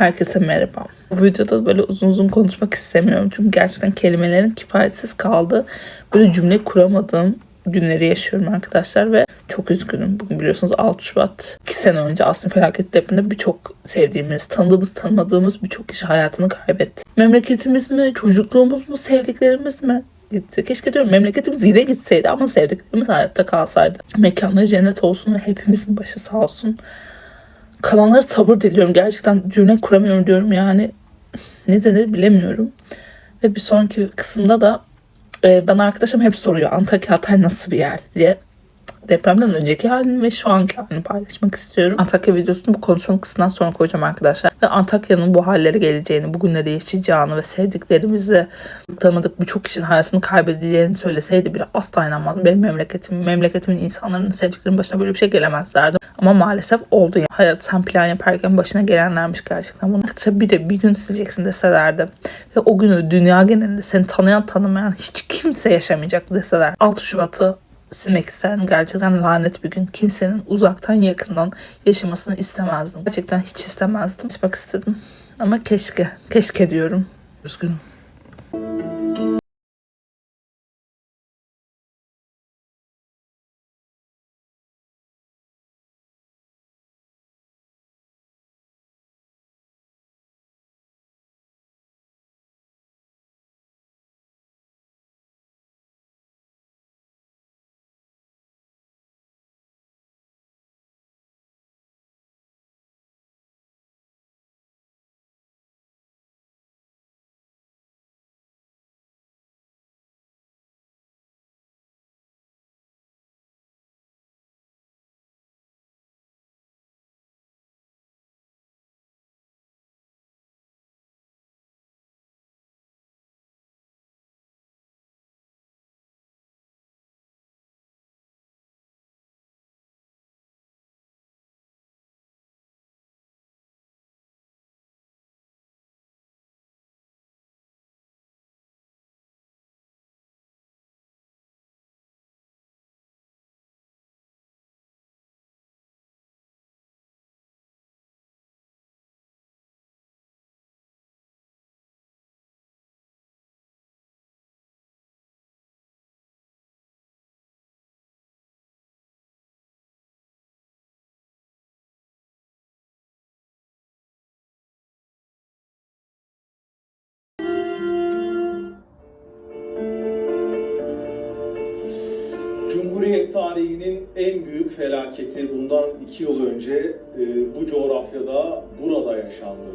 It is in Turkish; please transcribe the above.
Herkese merhaba. Bu videoda böyle uzun uzun konuşmak istemiyorum. Çünkü gerçekten kelimelerin kifayetsiz kaldı. Böyle cümle kuramadığım günleri yaşıyorum arkadaşlar ve çok üzgünüm. Bugün biliyorsunuz 6 Şubat. 2 sene önce aslında felaket depreminde birçok sevdiğimiz, tanıdığımız, tanımadığımız birçok kişi hayatını kaybetti. Memleketimiz mi, çocukluğumuz mu, sevdiklerimiz mi? gitti. Keşke diyorum memleketimiz yine gitseydi ama sevdiklerimiz hayatta kalsaydı. Mekanları cennet olsun ve hepimizin başı sağ olsun. Kalanlara sabır diliyorum. Gerçekten cümle kuramıyorum diyorum yani. Ne denir bilemiyorum. Ve bir sonraki kısımda da e, bana arkadaşım hep soruyor Antakya Hatay nasıl bir yer diye. Depremden önceki halini ve şu anki halini paylaşmak istiyorum. Antakya videosunu bu konuşmanın kısmından sonra koyacağım arkadaşlar. Ve Antakya'nın bu hallere geleceğini, bugünleri yaşayacağını ve sevdiklerimizi tanımadık birçok kişinin hayatını kaybedeceğini söyleseydi bile asla inanmadım. Benim memleketim, memleketimin insanların sevdiklerinin başına böyle bir şey gelemez derdim. Ama maalesef oldu. Yani. Hayat sen plan yaparken başına gelenlermiş gerçekten. Bunu bir de bir gün sileceksin deselerdi. Ve o günü dünya genelinde seni tanıyan tanımayan hiç kimse yaşamayacak deseler. 6 Şubat'ı silmek isterdim. Gerçekten lanet bir gün. Kimsenin uzaktan yakından yaşamasını istemezdim. Gerçekten hiç istemezdim. Çıkmak istedim. Ama keşke. Keşke diyorum. Üzgünüm. Cumhuriyet tarihinin en büyük felaketi bundan iki yıl önce e, bu coğrafyada burada yaşandı.